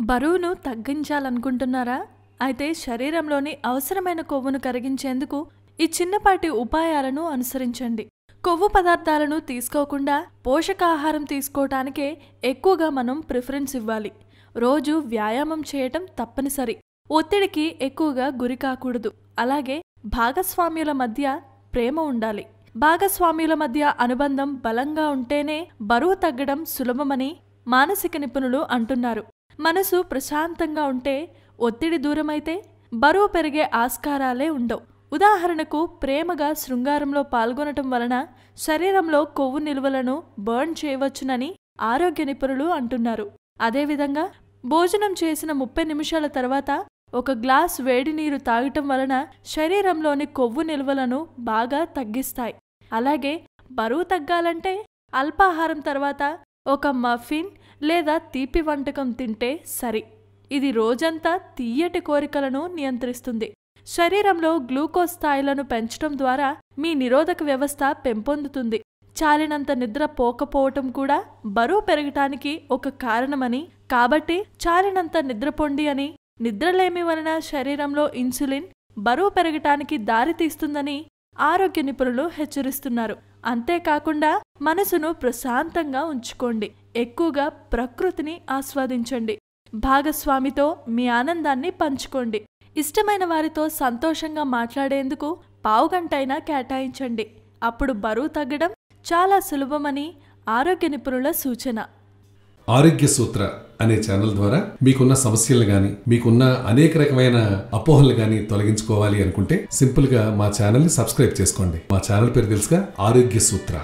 బరువును తగ్గించాలనుకుంటున్నారా? అయితే శరీరంలోని అవసరమైన కొవ్వును కరిగించేందుకు ఈ చిన్నపాటి ఉపాయాలను అనుసరించండి. కొవ్వు పదార్థాలను తీసుకోకుండా పోషకాహారం తీసుకోవటానికే ఎక్కువగా మనం ప్రిఫరెన్స్ ఇవ్వాలి. రోజు వ్యాయామం చేయటం తప్పనిసరి. ఒత్తిడికి ఎక్కువగా గురి కాకూడదు. అలాగే భాగస్వామ్యుల మధ్య ప్రేమ ఉండాలి. భాగస్వామ్యుల మధ్య అనుబంధం బలంగా ఉంటేనే బరువు తగ్గడం సులభమని మానసిక నిపుణులు అంటున్నారు. మనసు ప్రశాంతంగా ఉంటే ఒత్తిడి దూరమైతే బరువు పెరిగే ఆస్కారాలే ఉండవు. ఉదాహరణకు ప్రేమగా శృంగారంలో పాల్గొనటం వలన శరీరంలో కొవ్వు నిల్వలను బర్న్ చేయవచ్చునని ఆరోగ్య నిపుణులు అంటున్నారు. అదేవిధంగా భోజనం చేసిన ముప్పై నిమిషాల తర్వాత ఒక గ్లాస్ వేడి నీరు తాగటం వలన శరీరంలోని కొవ్వు నిల్వలను బాగా తగ్గిస్తాయి. అలాగే బరువు తగ్గాలంటే అల్పాహారం తర్వాత ఒక మఫిన్ లేదా తీపి వంటకం తింటే సరి. ఇది రోజంతా తీయటి కోరికలను నియంత్రిస్తుంది. శరీరంలో గ్లూకోజ్ స్థాయిలను పెంచడం ద్వారా మీ నిరోధక వ్యవస్థ పెంపొందుతుంది. చాలినంత నిద్ర పోకపోవటం కూడా బరువు పెరగటానికి ఒక కారణమని కాబట్టి చాలినంత నిద్రపొండి అని నిద్రలేమి వలన శరీరంలో ఇన్సులిన్ బరువు పెరగటానికి దారితీస్తుందని ఆరోగ్య నిపుణులు హెచ్చరిస్తున్నారు. అంతేకాకుండా మనసును ప్రశాంతంగా ఉంచుకోండి. ఎక్కువగా ప్రకృతిని ఆస్వాదించండి. భాగస్వామితో మీ ఆనందాన్ని పంచుకోండి. ఇష్టమైన వారితో సంతోషంగా మాట్లాడేందుకు పావుగంటైనా కేటాయించండి. అప్పుడు బరువు తగ్గడం చాలా సులభమని ఆరోగ్య నిపుణుల సూచన. ఆరోగ్య సూత్ర అనే ఛానల్ ద్వారా మీకున్న సమస్యలు గాని మీకున్న అనేక రకమైన అపోహలు గాని తొలగించుకోవాలి అనుకుంటే సింపుల్గా మా ఛానల్ని సబ్స్క్రైబ్ చేసుకోండి. మా ఛానల్ పేరు తెలుసుగా ఆరోగ్య సూత్ర.